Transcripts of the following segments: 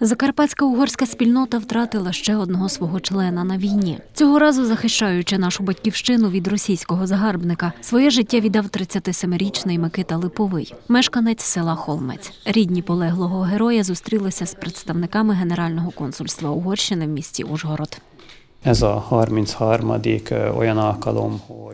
Закарпатська угорська спільнота втратила ще одного свого члена на війні. Цього разу захищаючи нашу батьківщину від російського загарбника, своє життя віддав 37-річний Микита Липовий, мешканець села Холмець. Рідні полеглого героя зустрілися з представниками Генерального консульства Угорщини в місті Ужгород. Ez a 33. ö, olyan.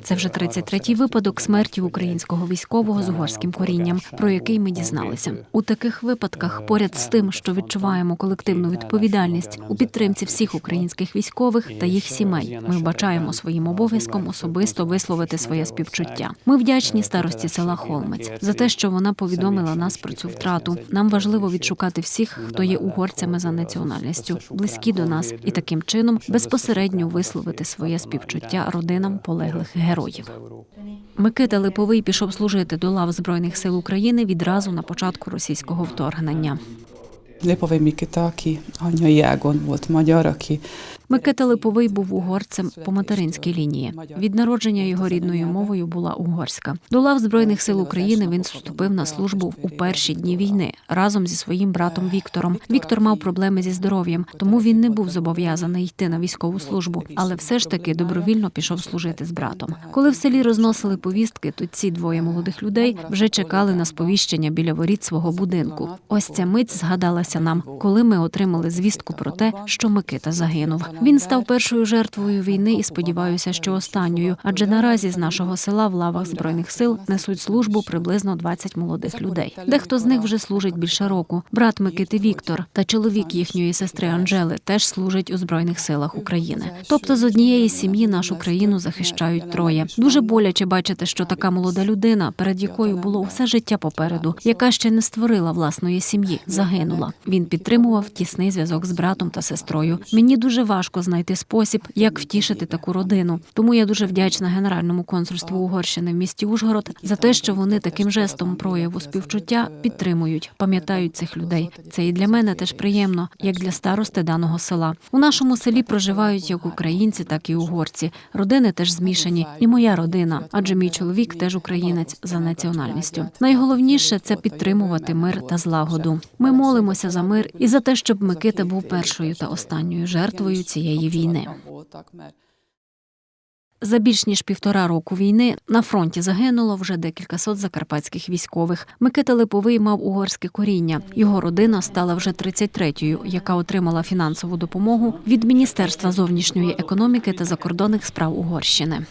Це вже 33-й випадок смерті українського військового з угорським корінням, про який ми дізналися. У таких випадках, поряд з тим, що відчуваємо колективну відповідальність у підтримці всіх українських військових та їх сімей, ми вбачаємо своїм обов'язком особисто висловити своє співчуття. Ми вдячні старості села Холмець за те, що вона повідомила нас про цю втрату. Нам важливо відшукати всіх, хто є угорцями за національністю, близькі до нас, і таким чином безпосередньо висловити своє співчуття родинам полеглих героїв. Микита Липовий пішов служити до лав Збройних сил України відразу на початку російського вторгнення. Липовий Микита, aki anyai ágon volt magyar, aki Микита Липовий був угорцем по материнській лінії. Від народження його рідною мовою була угорська. До лав збройних сил України він вступив на службу у перші дні війни разом зі своїм братом Віктором. Віктор мав проблеми зі здоров'ям, тому він не був зобов'язаний йти на військову службу, але все ж таки добровільно пішов служити з братом. Коли в селі розносили повістки, то ці двоє молодих людей вже чекали на сповіщення біля воріт свого будинку. Ось ця мить згадалася нам, коли ми отримали звістку про те, що Микита загинув. Він став першою жертвою війни і сподіваюся, що останньою, адже наразі з нашого села в лавах збройних сил несуть службу приблизно 20 молодих людей. Дехто з них вже служить більше року. Брат Микити Віктор та чоловік їхньої сестри Анжели теж служать у збройних силах України. Тобто з однієї сім'ї нашу країну захищають троє. Дуже боляче бачити, що така молода людина, перед якою було все життя попереду, яка ще не створила власної сім'ї, загинула. Він підтримував тісний зв'язок з братом та сестрою. Мені дуже важко знайти спосіб, як втішити таку родину. Тому я дуже вдячна Генеральному консульству Угорщини в місті Ужгород за те, що вони таким жестом прояву співчуття підтримують, пам'ятають цих людей. Це і для мене теж приємно, як для старости даного села. У нашому селі проживають як українці, так і угорці. Родини теж змішані, і моя родина, адже мій чоловік теж українець за національністю. Найголовніше це підтримувати мир та злагоду. Ми молимося за мир і за те, щоб Микита був першою та останньою жертвою цієї війни. За більш ніж півтора року війни на фронті загинуло вже декілька сот закарпатських військових. Микита Липовий мав угорське коріння. Його родина стала вже 33-ю, яка отримала фінансову допомогу від Міністерства зовнішньої економіки та закордонних справ Угорщини.